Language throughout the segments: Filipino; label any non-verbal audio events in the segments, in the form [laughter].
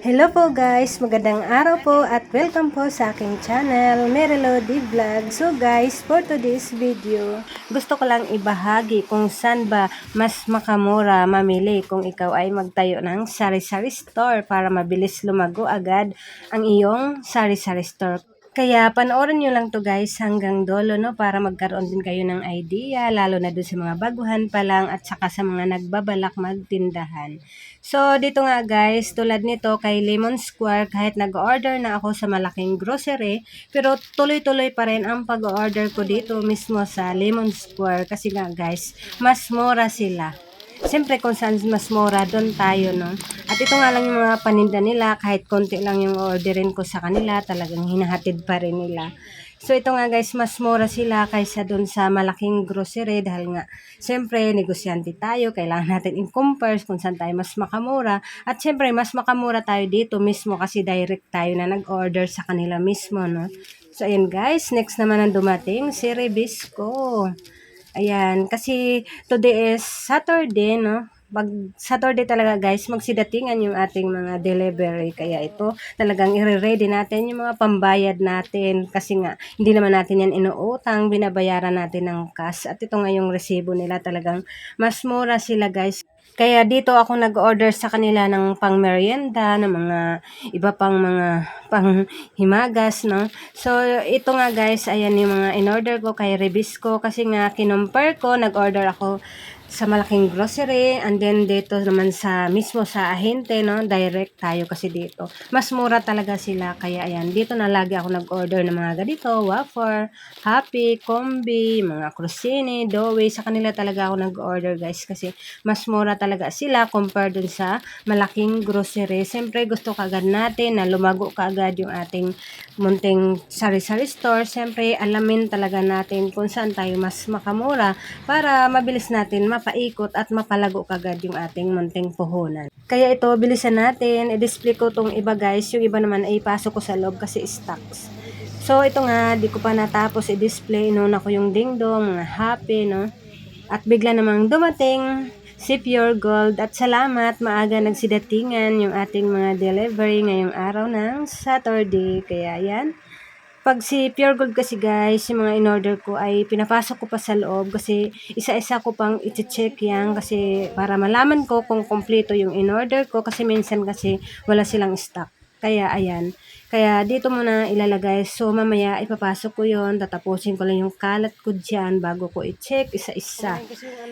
Hello po guys, magandang araw po at welcome po sa aking channel, Merilody Vlog. So guys, for today's video, gusto ko lang ibahagi kung saan ba mas makamura mamili kung ikaw ay magtayo ng sari-sari store para mabilis lumago agad ang iyong sari-sari store. Kaya panoorin nyo lang to guys hanggang dolo no para magkaroon din kayo ng idea lalo na dun sa mga baguhan pa lang at saka sa mga nagbabalak magtindahan. So dito nga guys tulad nito kay Lemon Square kahit nag-order na ako sa malaking grocery pero tuloy-tuloy pa rin ang pag-order ko dito mismo sa Lemon Square kasi nga guys mas mura sila. Siyempre kung saan mas mura, doon tayo, no? At ito nga lang yung mga paninda nila, kahit konti lang yung orderin ko sa kanila, talagang hinahatid pa rin nila. So ito nga guys, mas mura sila kaysa doon sa malaking grocery dahil nga siyempre negosyante tayo, kailangan natin i-compare kung saan tayo mas makamura. At siyempre mas makamura tayo dito mismo kasi direct tayo na nag-order sa kanila mismo, no? So ayan guys, next naman ang dumating, si Rebisco. Ayan, kasi today is Saturday, no? Pag Saturday talaga guys, magsidatingan yung ating mga delivery. Kaya ito, talagang i-ready natin yung mga pambayad natin. Kasi nga, hindi naman natin yan inuutang, binabayaran natin ng cash. At ito nga yung resibo nila talagang mas mura sila guys. Kaya dito ako nag-order sa kanila ng pang merienda, ng mga iba pang mga pang himagas, no? So, ito nga guys, ayan yung mga in-order ko kay Rebisco kasi nga kinumpare ko, nag-order ako sa malaking grocery and then dito naman sa mismo sa ahente no direct tayo kasi dito. Mas mura talaga sila kaya ayan dito na lagi ako nag-order ng mga ganito wafer happy combi mga crostini doughy sa kanila talaga ako nag-order guys kasi mas mura talaga sila compare dun sa malaking grocery. Siyempre gusto kagad natin na lumago kaagad yung ating munting sari-sari store. Siyempre alamin talaga natin kung saan tayo mas makamura para mabilis natin mapaikot at mapalago kagad yung ating munting puhunan. Kaya ito, bilisan natin. I-display ko tong iba guys. Yung iba naman ay pasok ko sa loob kasi stocks. So, ito nga, di ko pa natapos i-display. Noon ako yung dingdong, mga happy, no? At bigla namang dumating si Pure Gold. At salamat, maaga nagsidatingan yung ating mga delivery ngayong araw ng Saturday. Kaya yan, pag si Pure Gold kasi guys, yung mga in-order ko ay pinapasok ko pa sa loob kasi isa-isa ko pang i-check yan kasi para malaman ko kung kompleto yung in-order ko kasi minsan kasi wala silang stock. Kaya ayan, kaya dito muna ilalagay. So mamaya ipapasok ko yon tatapusin ko lang yung kalat ko dyan bago ko i-check isa-isa.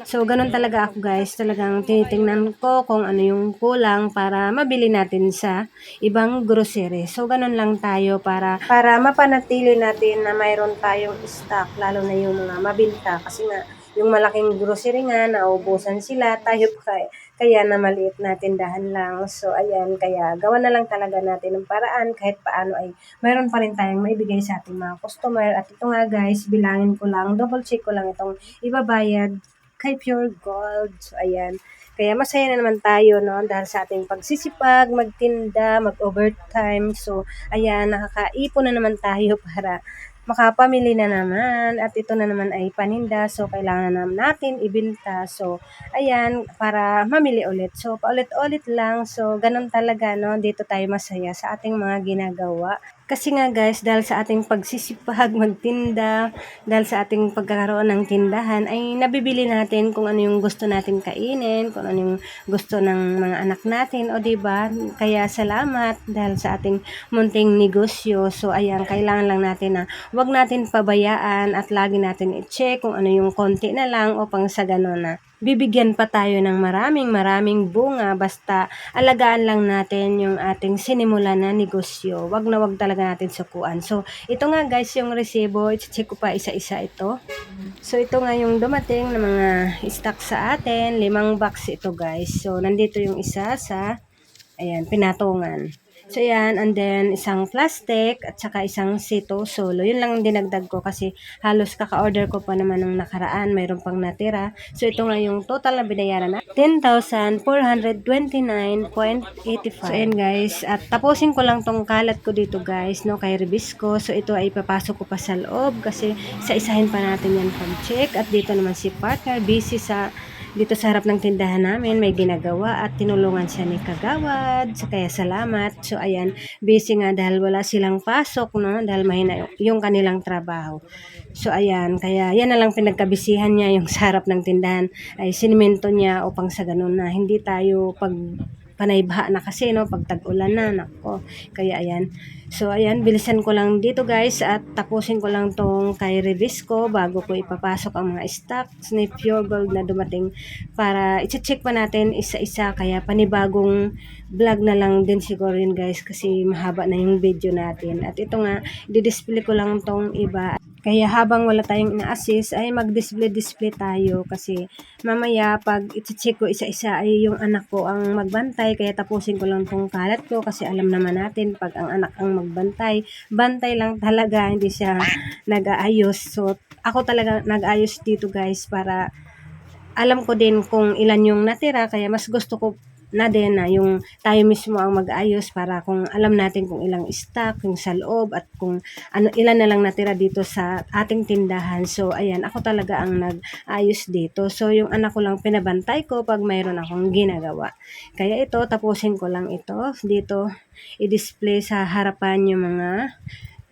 So ganun talaga ako guys, talagang tinitingnan ko kung ano yung kulang para mabili natin sa ibang grocery. So ganun lang tayo para para mapanatili natin na mayroon tayong stock lalo na yung mga mabinta kasi nga yung malaking grocery nga, naubusan sila, tayo pa kaya, na maliit na tindahan lang. So, ayan, kaya gawa na lang talaga natin ng paraan kahit paano ay mayroon pa rin tayong maibigay sa ating mga customer. At ito nga guys, bilangin ko lang, double check ko lang itong ibabayad kay Pure Gold. So, ayan. Kaya masaya na naman tayo, no? Dahil sa ating pagsisipag, magtinda, mag-overtime. So, ayan, nakakaipon na naman tayo [laughs] para makapamili na naman. At ito na naman ay paninda. So kailangan na naman natin ibenta so ayan para mamili ulit. So paulit-ulit lang. So ganun talaga no? Dito tayo masaya sa ating mga ginagawa kasi nga guys, dahil sa ating pagsisipag, magtinda, dahil sa ating pagkakaroon ng tindahan, ay nabibili natin kung ano yung gusto natin kainin, kung ano yung gusto ng mga anak natin, o ba diba? Kaya salamat dahil sa ating munting negosyo. So ayan, kailangan lang natin na wag natin pabayaan at lagi natin i-check kung ano yung konti na lang o pang sa ganun na bibigyan pa tayo ng maraming maraming bunga basta alagaan lang natin yung ating sinimulan na negosyo. Wag na wag talaga natin sukuan. So, ito nga guys yung resibo. I-check ko pa isa-isa ito. So, ito nga yung dumating na mga stock sa atin. Limang box ito guys. So, nandito yung isa sa ayan, pinatungan. So, yan. And then, isang plastic at saka isang sito solo. Yun lang dinagdag ko kasi halos kaka-order ko pa naman ng nakaraan. Mayroon pang natira. So, ito nga yung total na binayaran na 10,429.85. So, ayan guys. At tapusin ko lang tong kalat ko dito guys, no, kay Rebisco. So, ito ay papasok ko pa sa loob kasi sa isahin pa natin yan pag check. At dito naman si partner busy sa dito sa harap ng tindahan namin may ginagawa at tinulungan siya ni Kagawad. So, kaya salamat. So ayan, busy nga dahil wala silang pasok, no? Dahil mahina yung- kanilang trabaho. So ayan, kaya yan na lang pinagkabisihan niya yung sa harap ng tindahan ay sinimento niya upang sa ganun na hindi tayo pag panay baha na kasi no? Pag tag-ulan na nako. Kaya ayan. So ayan bilisan ko lang dito guys at tapusin ko lang tong kay Revisco bago ko ipapasok ang mga stocks ni Pure Gold na dumating para i-check pa natin isa-isa. Kaya panibagong vlog na lang din siguro yun guys kasi mahaba na yung video natin. At ito nga di-display ko lang tong iba kaya habang wala tayong ina-assist ay mag-display-display tayo. Kasi mamaya pag i-check ko isa-isa ay yung anak ko ang magbantay. Kaya tapusin ko lang tong kalat ko kasi alam naman natin pag ang anak ang magbantay bantay lang talaga. Hindi siya nag-aayos. So ako talaga nag-ayos dito guys para alam ko din kung ilan yung natira. Kaya mas gusto ko na din na yung tayo mismo ang mag-ayos para kung alam natin kung ilang stock, yung sa loob at kung ano ilan na lang natira dito sa ating tindahan. So ayan, ako talaga ang nag-ayos dito. So yung anak ko lang pinabantay ko pag mayroon akong ginagawa. Kaya ito, tapusin ko lang ito. Dito, i-display sa harapan yung mga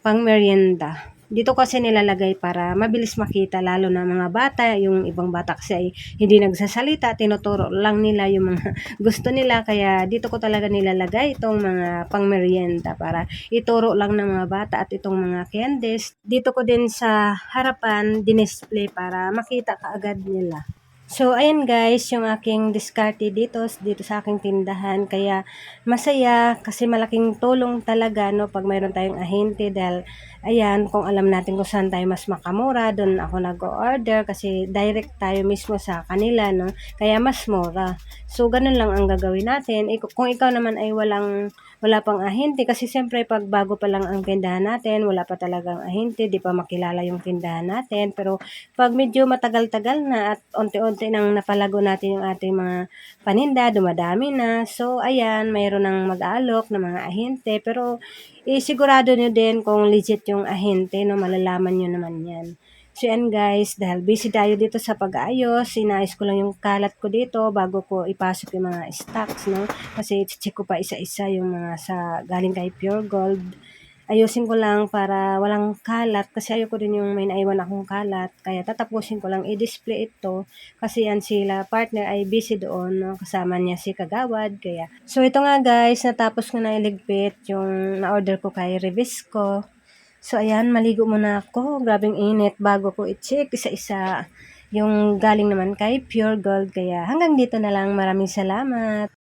pang merienda. Dito kasi nilalagay para mabilis makita lalo na mga bata, yung ibang bata kasi ay hindi nagsasalita, tinuturo lang nila yung mga [laughs] gusto nila kaya dito ko talaga nilalagay itong mga pang merienda para ituro lang ng mga bata at itong mga candies. Dito ko din sa harapan dinisplay para makita kaagad nila. So, ayan guys, yung aking diskarte dito, dito sa aking tindahan. Kaya, masaya kasi malaking tulong talaga, no, pag mayroon tayong ahente dahil, ayan, kung alam natin kung saan tayo mas makamura, doon ako nag-order kasi direct tayo mismo sa kanila, no, kaya mas mura. So, ganun lang ang gagawin natin. Kung ikaw naman ay walang, wala pang ahente, kasi siyempre pag bago pa lang ang tindahan natin, wala pa talagang ahente, di pa makilala yung tindahan natin, pero pag medyo matagal-tagal na at unti-unti nang napalago natin yung ating mga paninda, dumadami na. So, ayan, mayroon ng mag-aalok ng mga ahente. Pero, isigurado nyo din kung legit yung ahente, no? Malalaman nyo naman yan. So, yan guys, dahil busy tayo dito sa pag-aayos, sinayos ko lang yung kalat ko dito bago ko ipasok yung mga stocks, no? Kasi, check ko pa isa-isa yung mga sa galing kay Pure Gold ayusin ko lang para walang kalat kasi ayoko din yung may naiwan akong kalat. Kaya tatapusin ko lang i-display ito. Kasi yan sila partner ay busy doon no? kasama niya si Kagawad kaya. So ito nga guys natapos ko na iligpit yung na-order ko kay Revisco. So ayan maligo muna ako. Grabing init bago ko i-check isa-isa. Yung galing naman kay Pure Gold kaya hanggang dito na lang. Maraming salamat